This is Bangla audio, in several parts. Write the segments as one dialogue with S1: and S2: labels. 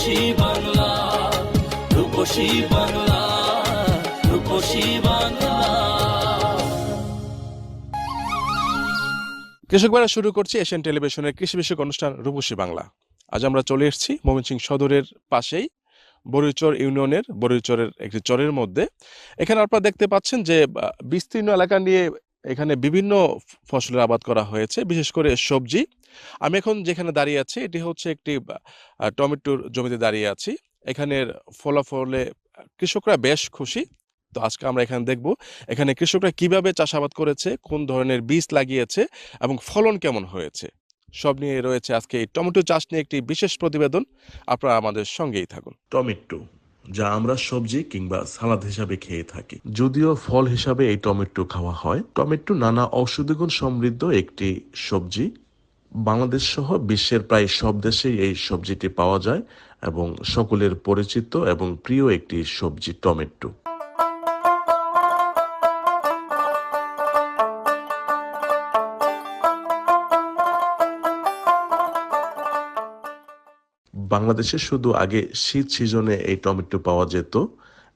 S1: রূপসী বাংলা রূপসী বাংলা
S2: কৃষক বেড়া শুরু করছি এশিয়ান টেলিভিশনের কৃষি বিষয়ক অনুষ্ঠান রূপসী বাংলা। আজ আমরা চলে এসেছি ময়মনসিংহ সদরের পাশেই বরুচর ইউনিয়নের বরুচরের একটি চরের মধ্যে। এখানে আপনারা দেখতে পাচ্ছেন যে বিস্তীর্ণ এলাকা নিয়ে এখানে বিভিন্ন ফসলের আবাদ করা হয়েছে, বিশেষ করে সবজি। আমি এখন যেখানে দাঁড়িয়ে আছি, এটি হচ্ছে একটি টমেটোর জমিতে দাঁড়িয়ে আছি। এখানের ফলাফলে কৃষকরা বেশ খুশি। তো আজকে আমরা এখানে দেখব, এখানে কৃষকরা কীভাবে চাষাবাদ করেছে, কোন ধরনের বীজ লাগিয়েছে এবং ফলন কেমন হয়েছে। সব নিয়ে রয়েছে আজকে এই টমেটো চাষ নিয়ে একটি বিশেষ প্রতিবেদন। আপনারা আমাদের সঙ্গেই থাকুন।
S3: টমেটো, যা আমরা সবজি কিংবা সালাদ হিসাবে খেয়ে থাকি। যদিও ফল হিসাবে এই টমেটো খাওয়া হয়, টমেটো নানা ঔষধিগুণ সমৃদ্ধ একটি সবজি। বাংলাদেশ সহ বিশ্বের প্রায় সব দেশেই এই সবজিটি পাওয়া যায় এবং সকলের পরিচিত এবং প্রিয় একটি সবজি টমেটো। বাংলাদেশে শুধু আগে শীত সিজনে এই টমেটো পাওয়া যেত,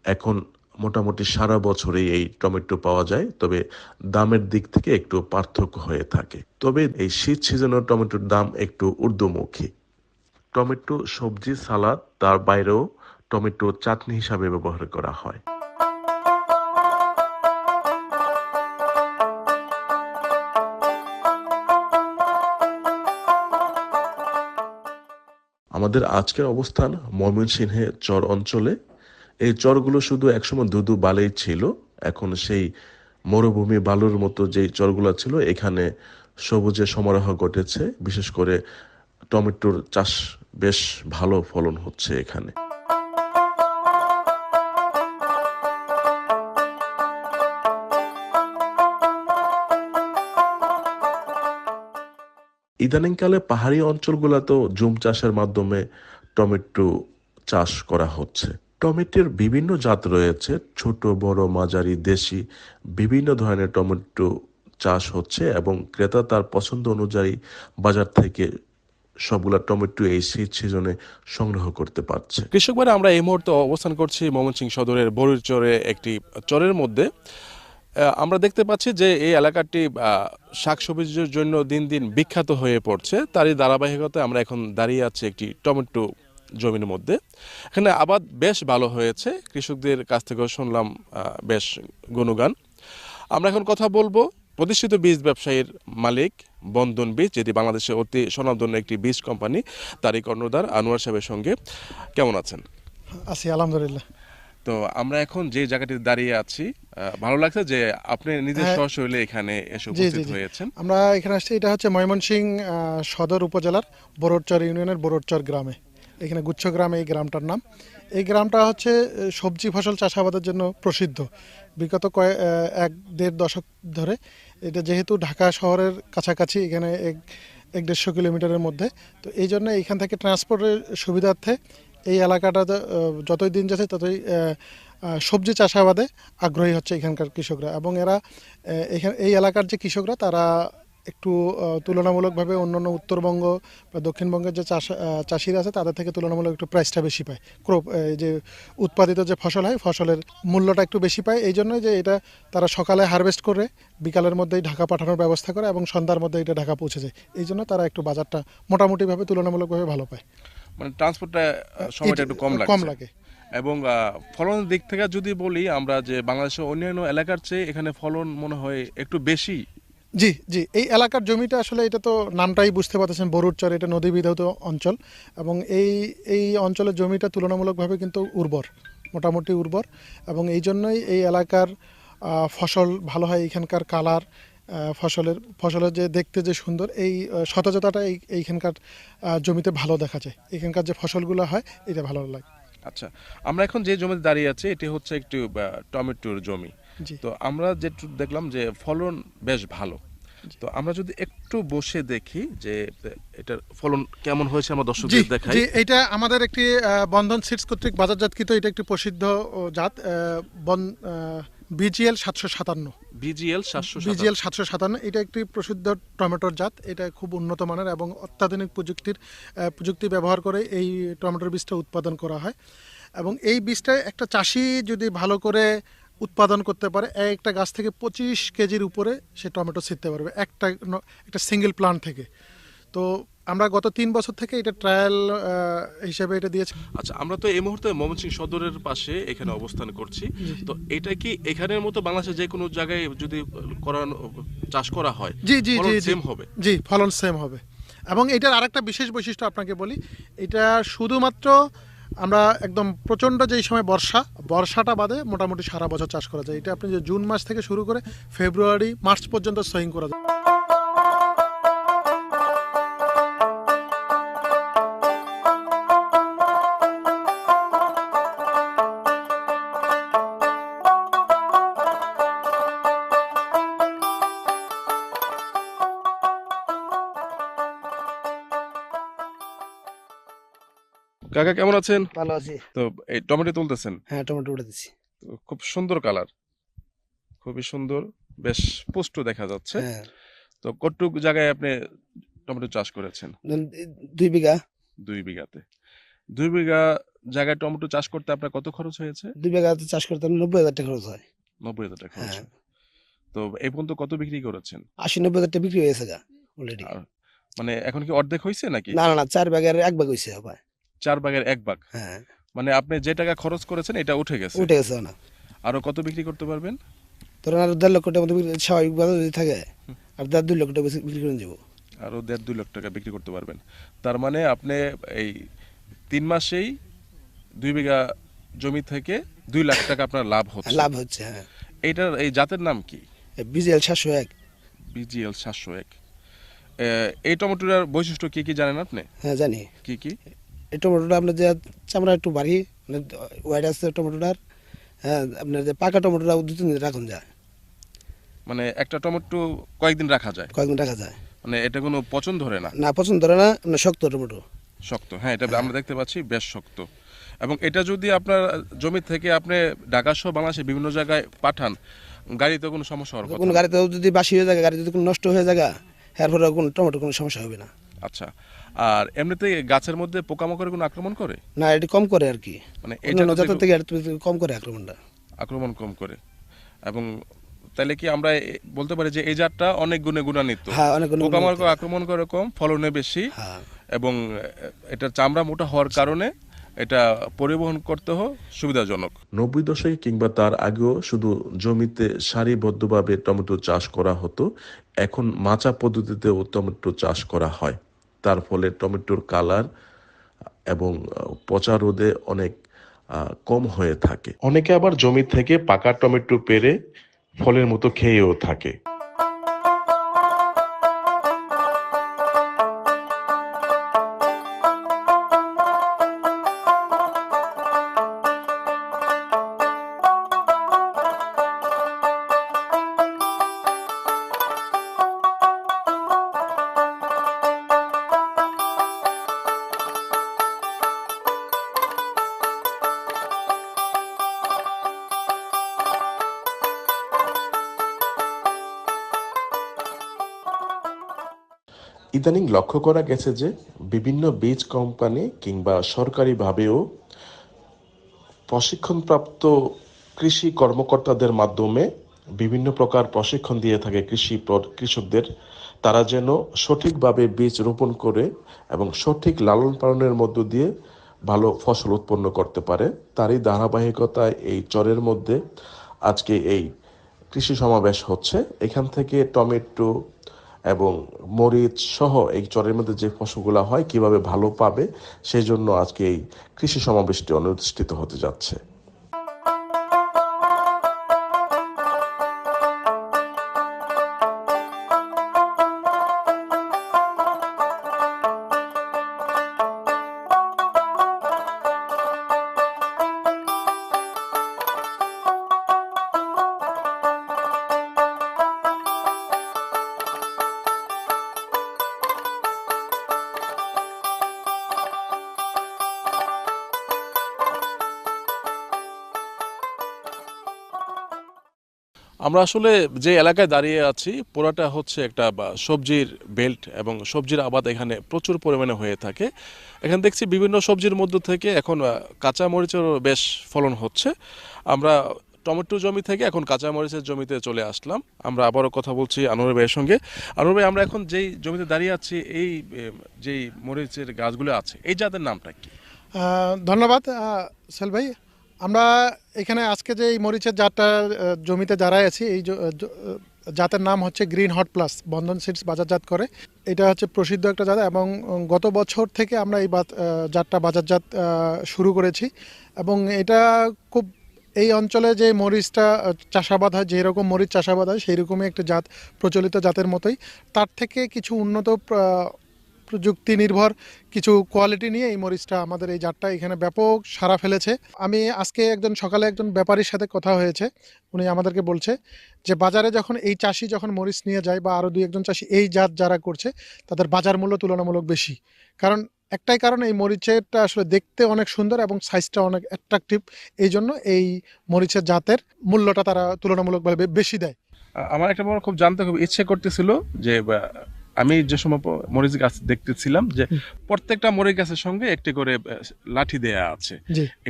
S3: এখন মোটামুটি সারা বছরেই এই টমেটো পাওয়া যায়, তবে দামের দিক থেকে একটু পার্থক্য হয়ে থাকে। তবে এই শীত সিজনের টমেটোর দাম একটু ঊর্ধ্বমুখী। টমেটো, সবজি, সালাদ, তার বাইরেও টমেটো চাটনি হিসাবে ব্যবহার করা হয়। আমাদের আজকের অবস্থান ময়মনসিংহে চর অঞ্চলে। এই চরগুলো শুধু একসময় দুদু বালেই ছিল। এখন সেই মরুভূমি বালুর মতো যেই চরগুলো ছিল, এখানে সবুজে সমারোহ ঘটেছে। বিশেষ করে টমেটোর চাষ বেশ ভালো ফলন হচ্ছে এখানে। ইদানিংকালে পাহাড়ি অঞ্চলগুলোতেও জুম চাষের মাধ্যমে টমেটো চাষ করা হচ্ছে। টমেটোর বিভিন্ন জাত রয়েছে, ছোট, বড়, মাঝারি, দেশি, বিভিন্ন ধরনের টমেটো চাষ হচ্ছে এবং ক্রেতা তার পছন্দ অনুযায়ী বাজার থেকে সবগুলা টমেটো এই শীত সিজনে সংগ্রহ করতে পারছে।
S2: কৃষক ভাইরা, আমরা এই মুহূর্তে অবস্থান করছি ময়মনসিংহ সদরের বরুর চরে একটি চরের মধ্যে। আমরা দেখতে পাচ্ছি যে এই এলাকাটি শাকসবজির জন্য দিন দিন বিখ্যাত হয়ে পড়ছে। তারই ধারাবাহিকতায় আমরা এখন দাঁড়িয়ে আছি একটি টমেটো জমির মধ্যে। এখানে আবাদ বেশ ভালো হয়েছে। কৃষকদের কাছ থেকেও শুনলাম বেশ গুণগান। আমরা এখন কথা বলব প্রতিষ্ঠিত বীজ ব্যবসায়ীর মালিক বন্ধন বীজ যেটি বাংলাদেশের অতি স্বনামধন্য একটি বীজ কোম্পানি তারই কর্ণধার আনোয়ার সাহেবের সঙ্গে। কেমন আছেন?
S4: আছি আলহামদুলিল্লাহ।
S2: তো আমরা এখন যে জায়গাটি দাঁড়িয়ে আছি ভালো লাগছে যে আপনি নিজের
S4: হ্যাঁ।
S2: সশৈলে এখানে এসে উপস্থিত হয়েছেন।
S4: আমরা এখানে আসছি এটা হচ্ছে ময়মনসিং সদর উপজেলার বরোডচর ইউনিয়নের বরোডচর গ্রামে। এখানে গুচ্ছ গ্রামে এই গ্রামটার নাম। এই গ্রামটা হচ্ছে সবজি ফসল চাষাবাদের জন্য প্রসিদ্ধ। বিগত কয়েক এক দেড় দশক ধরে এটা যেহেতু ঢাকা শহরের কাছাকাছি, এখানে এক এক দেড়শো কিলোমিটারের মধ্যে, তো এই জন্য এইখান থেকে ট্রান্সপোর্টের সুবিধার্থে এই এলাকাটা যতই দিন যাচ্ছে ততই সবজি চাষাবাদে আগ্রহী হচ্ছে এখানকার কৃষকরা। এবং এরা এখানে, এই এলাকার যে কৃষকরা, তারা একটু তুলনামূলকভাবে অন্যান্য উত্তরবঙ্গ বা দক্ষিণবঙ্গের যে চাষ চাষিরা আছে তাদের থেকে তুলনামূলক একটু প্রাইসটা বেশি পায়। ক্রপ এই যে উৎপাদিত যে ফসল হয় ফসলের মূল্যটা একটু বেশি পায়। এই জন্যই যে এটা তারা সকালে হারভেস্ট করে বিকালের মধ্যেই ঢাকা পাঠানোর ব্যবস্থা করে এবং সন্ধ্যার মধ্যে এটা ঢাকা পৌঁছে যায়। এই জন্য তারা একটু বাজারটা মোটামুটিভাবে তুলনামূলকভাবে ভালো পায়।
S2: মানে ট্রান্সপোর্টটা সময়টা একটু কম লাগে
S4: কম লাগে।
S2: এবং ফলনের দিক থেকে যদি বলি আমরা যে বাংলাদেশের অন্যান্য এলাকার চেয়ে এখানে ফলন মনে হয় একটু বেশি।
S4: জি জি। এই এলাকার জমিটা আসলে এটা তো নামটাই বুঝতে পারতেছেন, বরুড়চর, এটা নদী বিধৌত অঞ্চল এবং এই এই অঞ্চলের জমিটা তুলনামূলকভাবে কিন্তু উর্বর, মোটামুটি উর্বর এবং এই জন্যই এই এলাকার ফসল ভালো হয় এখানকার কালার ফসলের ফসলের যে দেখতে যে সুন্দর, এই সতেজতাটা এই, এইখানকার জমিতে ভালো দেখা যায়। এখানকার যে ফসলগুলো হয়, এটা ভালো লাগে।
S2: আচ্ছা আমরা এখন যে জমিতে দাঁড়িয়ে আছি, এটি হচ্ছে একটি টমেটোর জমি। তো আমরা যেটুকু দেখলাম যে ফলন বেশ ভালো। তো আমরা যদি একটু বসে দেখি যে এটার ফলন কেমন হয়েছে আমরা দর্শকদের দেখাই।
S4: এটা আমাদের একটি বন্ধন সিডস কর্তৃক বাজারজাতকৃত এটা একটি প্রসিদ্ধ জাত বিজিএল সাতশো সাতান্ন।
S2: বিজিএল সাতশো
S4: বিজিএল সাতশো সাতান্ন এটা একটি প্রসিদ্ধ টমেটোর জাত এটা খুব উন্নত মানের এবং অত্যাধুনিক প্রযুক্তির প্রযুক্তি ব্যবহার করে এই টমেটোর বীজটা উৎপাদন করা হয়। এবং এই বীজটা একটা চাষি যদি ভালো করে উৎপাদন করতে পারে। একটা গাছ থেকে পঁচিশ কেজির উপরে সে টমেটো ছিটতে পারবে একটা একটা সিঙ্গেল প্লান্ট থেকে। তো আমরা গত তিন বছর থেকে এটা ট্রায়াল হিসেবে এটা দিয়েছি।
S2: আচ্ছা আমরা তো এই মুহূর্তে ময়মনসিংহ সদরের পাশে এখানে অবস্থান করছি। তো এটা কি এখানের মতো বাংলাদেশের যে কোনো জায়গায় যদি করানো চাষ করা হয়
S4: জি জি জি
S2: সেম হবে?
S4: জি ফলন সেম হবে। এবং এটার আরেকটা বিশেষ বৈশিষ্ট্য আপনাকে বলি এটা শুধুমাত্র আমরা একদম প্রচণ্ড যেই সময় বর্ষা, বর্ষাটা বাদে মোটামুটি সারা বছর চাষ করা যায়। এটা আপনি যে জুন মাস থেকে শুরু করে ফেব্রুয়ারি, মার্চ পর্যন্ত সোয়িং করা যায়।
S2: কাকা কেমন আছেন?
S5: ভালো আছি।
S2: তো এই টমেটো তুলতেছেন?
S5: হ্যাঁ টমেটো উঠে দিচ্ছি
S2: খুব সুন্দর কালার। খুবই সুন্দর বেশ পুষ্ট দেখা যাচ্ছে।
S5: হ্যাঁ।
S2: তো কতটুক জায়গায় আপনি টমেটো চাষ করেছেন?
S5: দুই বিঘা।
S2: দুই বিঘাতে। দুই বিঘা জায়গায় টমেটো চাষ করতে আপনার কত খরচ হয়েছে?
S5: দুই বিঘা তো চাষ করতে নব্বই হাজার টাকা খরচ হয়।
S2: নব্বই হাজার টাকা খরচ
S5: হ্যাঁ।
S2: তো এই পর্যন্ত কত বিক্রি করেছেন?
S5: আশি নব্বই হাজার টাকা বিক্রি হয়েছে গা অলরেডি
S2: মানে এখন কি অর্ধেক হয়েছে নাকি?
S5: না না চার ভাগের এক ভাগ হয়েছে হবে
S2: চার ভাগের এক ভাগ।
S5: হ্যাঁ।
S2: মানে আপনি যে টাকা খরচ করেছেন এটা উঠে গেছে।
S5: উঠে গেছে না।
S2: আরও কত বিক্রি করতে পারবেন?
S5: ধরুন আর দেড় লক্ষ টাকা স্বাভাবিকভাবে যদি থাকে আর দেড় দুই লক্ষ টাকা বেশি বিক্রি করে যাব
S2: আরও দেড় দুই লাখ টাকা বিক্রি করতে পারবেন। তার মানে আপনি এই তিন মাসেই দুই বিঘা জমি থেকে দুই লাখ টাকা আপনার লাভ হচ্ছে।
S5: লাভ হচ্ছে হ্যাঁ।
S2: এইটার এই জাতের নাম কি?
S5: বিজিএল সাতশো এক।
S2: বিজিএল সাতশো এক। এই টমেটোটার বৈশিষ্ট্য কি কি জানেন আপনি?
S5: হ্যাঁ জানি।
S2: কি কি?
S5: এই টমেটোটা আপনার যে চামড়া একটু বাড়ি মানে হোয়াইট আছে টমেটোটার হ্যাঁ আপনার যে পাকা টমেটোটা দু তিন দিন রাখুন যায়।
S2: মানে একটা টমেটো কয়েকদিন রাখা যায়?
S5: কয়েকদিন রাখা যায়।
S2: মানে এটা কোনো পছন্দ ধরে না?
S5: না পছন্দ করে না আপনার শক্ত টমেটো।
S2: শক্ত হ্যাঁ এটা আমরা দেখতে পাচ্ছি বেশ শক্ত। এবং এটা যদি আপনার জমি থেকে আপনি ঢাকা সহ বাংলাদেশের বিভিন্ন জায়গায় পাঠান গাড়িতে কোনো সমস্যা হওয়ার কথা
S5: কোনো গাড়িতে যদি বাসি হয়ে যায় গাড়ি যদি কোনো নষ্ট হয়ে যায় এরপরে কোনো টমেটো কোনো সমস্যা হবে না।
S2: আচ্ছা আর এমনিতে গাছের মধ্যে পোকামাকড়ের কোনো আক্রমণ করে?
S5: না এটি কম করে আর কি।
S2: মানে
S5: অন্যান্য
S2: এটা
S5: জাতের থেকে এটি কম করে আক্রমণটা।
S2: আক্রমণ কম করে। এবং তাহলে কি আমরা বলতে পারি যে এই জাতটা অনেক গুণে গুণান্বিত?
S5: হ্যাঁ অনেক গুণে
S2: পোকামাকড়। আক্রমণ করে কম ফলনে বেশি।
S5: হ্যাঁ।
S2: এবং এটার চামড়া মোটা হওয়ার কারণে এটা পরিবহন করতেও সুবিধাজনক।
S3: নব্বই দশকে কিংবা তার আগেও শুধু জমিতে সারিবদ্ধভাবে টমেটো চাষ করা হতো এখন মাচা পদ্ধতিতেও টমেটো চাষ করা হয়। তার ফলে টমেটোর কালার এবং পচা রোদে অনেক কম হয়ে থাকে। অনেকে আবার জমি থেকে পাকা টমেটো পেরে ফলের মতো খেয়েও থাকে। ইদানিং লক্ষ্য করা গেছে যে বিভিন্ন বীজ কোম্পানি কিংবা সরকারিভাবেও প্রশিক্ষণপ্রাপ্ত কৃষি কর্মকর্তাদের মাধ্যমে বিভিন্ন প্রকার প্রশিক্ষণ দিয়ে থাকে কৃষি কৃষকদের। তারা যেন সঠিকভাবে বীজ রোপণ করে এবং সঠিক লালন পালনের মধ্য দিয়ে ভালো ফসল উৎপন্ন করতে পারে। তারই ধারাবাহিকতায় এই চরের মধ্যে আজকে এই কৃষি সমাবেশ হচ্ছে। এখান থেকে টমেটো এবং মরিচ সহ এই চরের মধ্যে যে ফসলগুলো হয়, কীভাবে ভালো পাবে, সেই জন্য আজকে এই কৃষি সমাবেশটি অনুষ্ঠিত হতে যাচ্ছে।
S2: আমরা আসলে যে এলাকায় দাঁড়িয়ে আছি পুরাটা হচ্ছে একটা সবজির বেল্ট এবং সবজির আবাদ এখানে প্রচুর পরিমাণে হয়ে থাকে। এখানে দেখছি বিভিন্ন সবজির মধ্য থেকে এখন কাঁচা মরিচেরও বেশ ফলন হচ্ছে। আমরা টমেটো জমি থেকে এখন কাঁচা মরিচের জমিতে চলে আসলাম। আমরা আবারও কথা বলছি আনোয়ার ভাইয়ের সঙ্গে। আনোয়ার ভাই, আমরা এখন যেই জমিতে দাঁড়িয়ে আছি, এই যেই মরিচের গাছগুলো আছে, এই জাতের নামটা কি?
S4: ধন্যবাদ সেল ভাই। আমরা এখানে আজকে যে এই মরিচের জাতটা জমিতে দাঁড়ায় আছি, এই জাতের নাম হচ্ছে green hot plus, Bandhan seeds বাজারজাত করে। এটা হচ্ছে প্রসিদ্ধ একটা জাত এবং গত বছর থেকে আমরা এই জাতটা বাজারজাত শুরু করেছি এবং এটা খুব, এই অঞ্চলে যে মরিচটা চাষাবাদ হয় যেরকম মরিচ চাষাবাদ হয়, সেই রকমই একটা জাত, প্রচলিত জাতের মতোই। তার থেকে কিছু উন্নত প্রযুক্তি নির্ভর কিছু কোয়ালিটি নিয়ে এই মরিচটা আমাদের এই জাতটা এখানে ব্যাপক সারা ফেলেছে। আমি আজকে একজন, সকালে একজন ব্যাপারীর সাথে কথা হয়েছে। উনি আমাদেরকে বলছে যে বাজারে যখন এই চাষি যখন মরিচ নিয়ে যায় বা আরও দুই একজন চাষি এই জাত যারা করছে, তাদের বাজার মূল্য তুলনামূলক বেশি। কারণ একটাই কারণ, এই মরিচেরটা আসলে দেখতে অনেক সুন্দর এবং সাইজটা অনেক অ্যাট্রাকটিভ এই জন্য এই মরিচের জাতের মূল্যটা তারা তুলনামূলকভাবে বেশি দেয়।
S2: আমার একটা বড় খুব জানতে খুব ইচ্ছে করতেছিল যে আমি যে সময় মরিচ গাছ দেখতেছিলাম যে প্রত্যেকটা মরিচ গাছের সঙ্গে একটি করে লাঠি দেয়া আছে।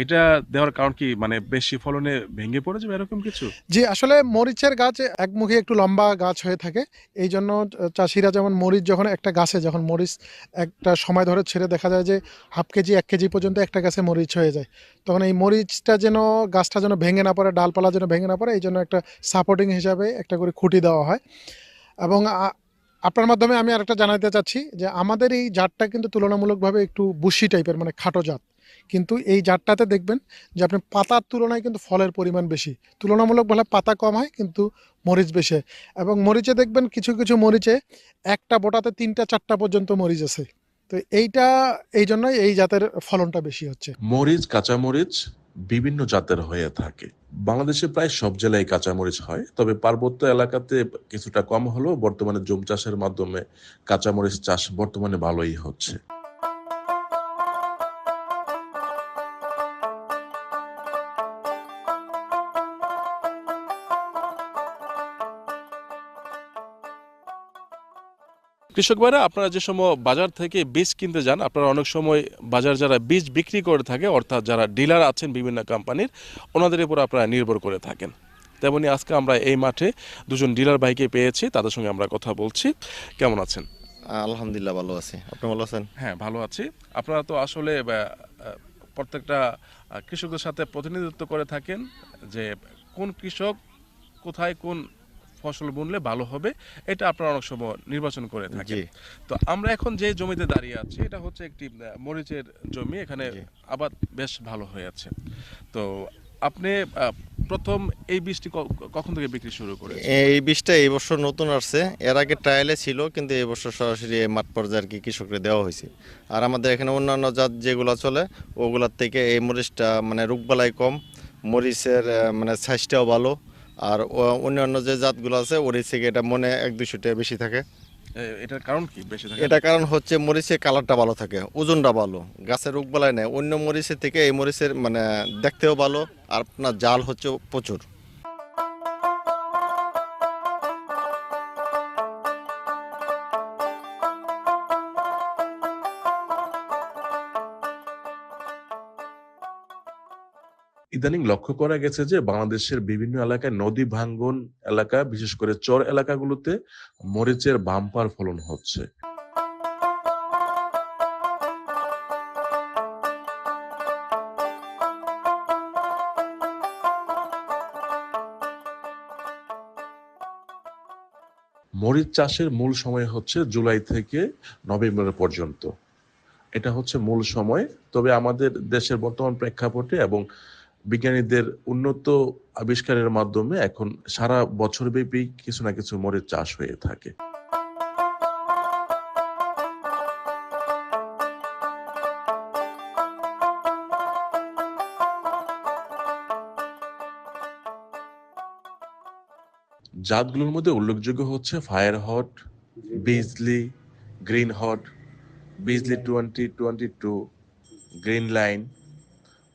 S2: এটা দেওয়ার কারণ কি? মানে বেশি ফলনে ভেঙে পড়ে যাবে এরকম কিছু?
S4: জি আসলে মরিচের গাছ একমুখী একটু লম্বা গাছ হয়ে থাকে। এই জন্য চাষিরা যেমন মরিচ যখন একটা গাছে যখন মরিচ একটা সময় ধরে ছেড়ে দেখা যায় যে হাফ কেজি এক কেজি পর্যন্ত একটা গাছে মরিচ হয়ে যায়। তখন এই মরিচটা যেন গাছটা যেন ভেঙে না পড়ে ডালপালা যেন ভেঙে না পড়ে এই জন্য একটা সাপোর্টিং হিসাবে একটা করে খুঁটি দেওয়া হয়। এবং আপনার মাধ্যমে আমি আরেকটা জানাতে চাচ্ছি যে আমাদের এই জাতটা কিন্তু তুলনামূলকভাবে একটু বুশি টাইপের মানে খাটো জাত। কিন্তু এই জাতটাতে দেখবেন যে আপনি পাতার তুলনায় কিন্তু ফলের পরিমাণ বেশি। তুলনামূলকভাবে পাতা কম হয়, কিন্তু মরিচ বেশি। এবং মরিচে দেখবেন কিছু কিছু মরিচে একটা বোটাতে তিনটা, চারটা পর্যন্ত মরিচ আছে। তো এইটা, এই জন্যই এই জাতের ফলনটা বেশি হচ্ছে।
S3: মরিচ কাঁচামরিচ বিভিন্ন জাতের হয়ে থাকে। বাংলাদেশে প্রায় সব জেলায় কাঁচামরিচ হয়, তবে পার্বত্য এলাকাতে কিছুটা কম হলেও বর্তমানে জুম চাষের মাধ্যমে কাঁচামরিচ চাষ বর্তমানে ভালোই হচ্ছে।
S2: কৃষক ভাইরা আপনারা যে সময় বাজার থেকে বীজ কিনতে যান আপনারা অনেক সময় বাজার যারা বীজ বিক্রি করে থাকে অর্থাৎ যারা ডিলার আছেন বিভিন্ন কোম্পানির ওনাদের উপর আপনারা নির্ভর করে থাকেন। তেমনি আজকে আমরা এই মাঠে দুজন ডিলার ভাইকে পেয়েছি তাদের সঙ্গে আমরা কথা বলছি। কেমন আছেন?
S6: আলহামদুলিল্লাহ ভালো আছি। আপনি ভালো আছেন?
S2: হ্যাঁ ভালো আছি। আপনারা তো আসলে প্রত্যেকটা কৃষকদের সাথে প্রতিনিধিত্ব করে থাকেন যে কোন কৃষক কোথায় কোন ফসল বুনলে ভালো হবে। এটা আপনারা অনেক সময় নির্বাচন করে থাকেন। তো আমরা এখন যে জমিতে দাঁড়িয়ে আছি এটা হচ্ছে একটি মরিচের জমি। এখানে আবাদ বেশ ভালো হয়ে আছে। তো আপনি প্রথম এই বীজটি কখন থেকে বিক্রি শুরু করে
S6: এই বীজটা এই বছর নতুন আসছে। এর আগে ট্রায়ালে ছিল কিন্তু এই বছর সরাসরি মাঠ পর্যায়ে আর কি কৃষকদের দেওয়া হয়েছে। আর আমাদের এখানে অন্যান্য জাত যেগুলো চলে ওগুলার থেকে এই মরিচটা মানে রোগবালাই কম। মরিচের মানে সাইজটাও ভালো। আর ও- অন্যান্য যে জাতগুলো আছে ওর থেকে এটা মনে এক দুশো টাকা বেশি থাকে।
S2: এটার কারণ কি বেশি থাকে?
S6: এটা কারণ হচ্ছে মরিচের কালারটা ভালো থাকে ওজনটা ভালো গাছের বলায় নেয় অন্য মরিচের থেকে এই মরিচের মানে দেখতেও ভালো আর আপনার জাল হচ্ছে প্রচুর।
S3: ইদানিং লক্ষ্য করা গেছে যে বাংলাদেশের বিভিন্ন এলাকায় নদী ভাঙ্গন এলাকা, বিশেষ করে চর এলাকাগুলোতে মরিচের বাম্পার ফলন হচ্ছে। মরিচ চাষের মূল সময় হচ্ছে জুলাই থেকে নভেম্বর পর্যন্ত। এটা হচ্ছে মূল সময়। তবে আমাদের দেশের বর্তমান প্রেক্ষাপটে এবং বিজ্ঞানীদের উন্নত আবিষ্কারের মাধ্যমে এখন সারা বছর বছরব্যাপী কিছু না কিছু মরিচ চাষ হয়ে থাকে। জাতগুলোর মধ্যে উল্লেখযোগ্য হচ্ছে fire hot, Bijli, green hot, Bijli twenty twenty two, green line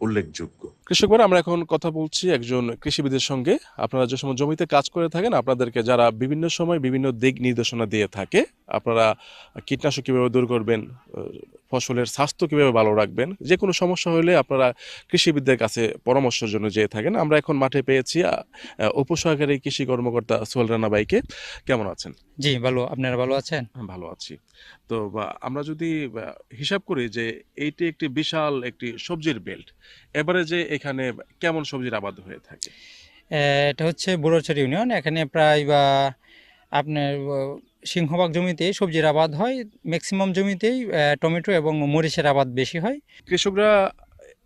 S3: উল্লেখযোগ্য।
S2: কৃষকরা আমরা এখন কথা বলছি একজন কৃষিবিদের সঙ্গে। আপনারা যে সময় জমিতে কাজ করে থাকেন আপনাদেরকে যারা বিভিন্ন সময় বিভিন্ন দিক নির্দেশনা দিয়ে থাকে আপনারা কীটনাশক কীভাবে দূর করবেন ফসলের স্বাস্থ্য কীভাবে ভালো রাখবেন যে কোনো সমস্যা হলে আপনারা কৃষিবিদদের কাছে পরামর্শের জন্য যেয়ে থাকেন। আমরা এখন মাঠে পেয়েছি উপসহকারী কৃষি কর্মকর্তা সোহেল রানা ভাইকে। কেমন আছেন?
S7: জি ভালো। আপনারা ভালো আছেন?
S2: ভালো আছি। তো আমরা যদি হিসাব করি যে এইটি একটি বিশাল একটি সবজির বেল্ট। এবারে যে এখানে কেমন সবজির আবাদ হয়ে থাকে?
S7: আহ, এটা হচ্ছে বুড়োচর ইউনিয়ন। এখানে প্রায় বা আপনার সিংহবাগ সিংহভাগ জমিতে সবজির আবাদ হয়। ম্যাক্সিমাম জমিতেই টমেটো এবং মরিচের আবাদ বেশি হয়।
S2: কৃষকরা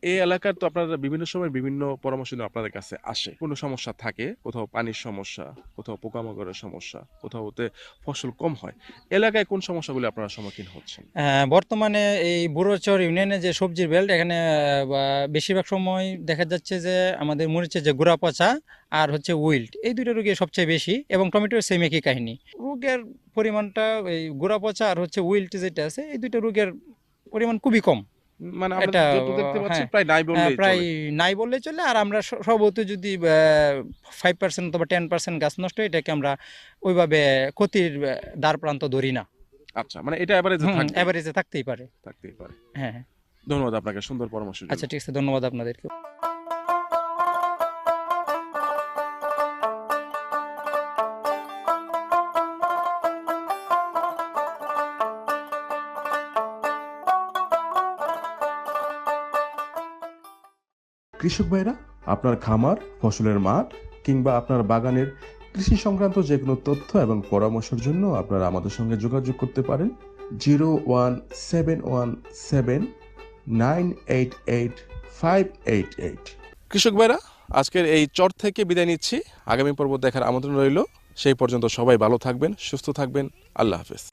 S2: এই এলাকার তো আপনারা বিভিন্ন সময় বিভিন্ন পরামর্শ নিয়ে আপনাদের কাছে আসে। কোনো সমস্যা থাকে? কোথাও পানির সমস্যা, কোথাও পোকামাকড়ের সমস্যা কোথাও ওতে ফসল কম হয়। এলাকায় কোন সমস্যাগুলি আপনারা সম্মুখীন হচ্ছেন?
S7: বর্তমানে এই বুড়োচর ইউনিয়নে যে সবজির বেল্ট, এখানে বেশিরভাগ সময় দেখা যাচ্ছে যে আমাদের মরিচের যে গোড়া পচা আর হচ্ছে উইল্ট, এই দুটো রোগী সবচেয়ে বেশি এবং টমেটোর সেম একই কাহিনী। রোগের পরিমাণটা, এই গোড়া পচা আর হচ্ছে উইল্ট যেটা আছে, এই দুটো রোগের পরিমাণ খুবই কম।
S2: মানে আমরা দেখতে পাচ্ছি
S7: হ্যাঁ,
S2: প্রায় নাই
S7: হ্যাঁ,
S2: বললেই
S7: প্রায় নাই বললে চলে আর আমরা সর্বত যদি ফাইভ পার্সেন্ট অথবা টেন পার্সেন্ট গাছ নষ্ট হয়, এটাকে আমরা ওইভাবে ক্ষতির দ্বার প্রান্ত ধরি না।
S2: আচ্ছা মানে এটা এভারেজে
S7: অ্যাভারেজে থাকতেই পারে।
S2: থাকতেই পারে।
S7: হ্যাঁ হ্যাঁ।
S2: ধন্যবাদ আপনাকে সুন্দর পরামর্শ
S7: আচ্ছা ঠিক আছে ধন্যবাদ আপনাদেরকে
S3: কৃষক ভাইরা, আপনার খামার, ফসলের মাঠ, কিংবা আপনার বাগানের কৃষি সংক্রান্ত যে কোনো তথ্য এবং পরামর্শের জন্য আপনারা আমাদের সঙ্গে যোগাযোগ করতে পারেন। Zero one seven one seven nine eight eight five eight eight.
S2: কৃষক ভাইরা, আজকের এই চর থেকে বিদায় নিচ্ছি। আগামী পর্ব দেখার আমন্ত্রণ রইল। সেই পর্যন্ত সবাই ভালো থাকবেন, সুস্থ থাকবেন। আল্লাহ হাফেজ।